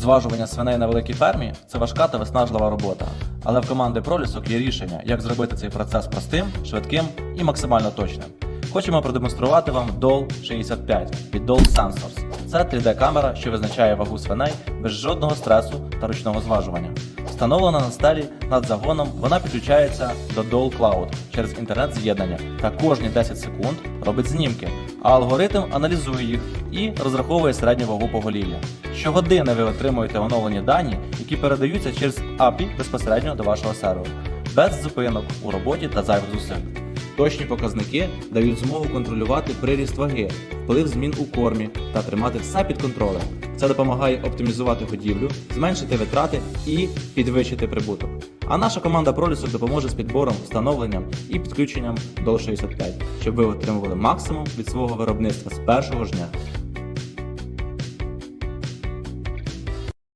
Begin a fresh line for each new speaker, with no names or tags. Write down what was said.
Зважування свиней на великій фермі це важка та виснажлива робота. Але в команди Пролісок є рішення, як зробити цей процес простим, швидким і максимально точним. Хочемо продемонструвати вам DOL 65 від DOL Sensors. Це 3D-камера, що визначає вагу свиней без жодного стресу та ручного зважування. Встановлена на стелі над загоном, вона підключається до DOL Cloud через інтернет-з'єднання та кожні 10 секунд робить знімки, а алгоритм аналізує їх і розраховує середню вагу поголів'я. Щогодини ви отримуєте оновлені дані, які передаються через API безпосередньо до вашого серверу, без зупинок у роботі та зайвих зусиль. Точні показники дають змогу контролювати приріст ваги, вплив змін у кормі та тримати все під контролем. Це допомагає оптимізувати годівлю, зменшити витрати і підвищити прибуток. А наша команда пролісок допоможе з підбором, встановленням і підключенням до 65, щоб ви отримували максимум від свого виробництва з першого ж дня.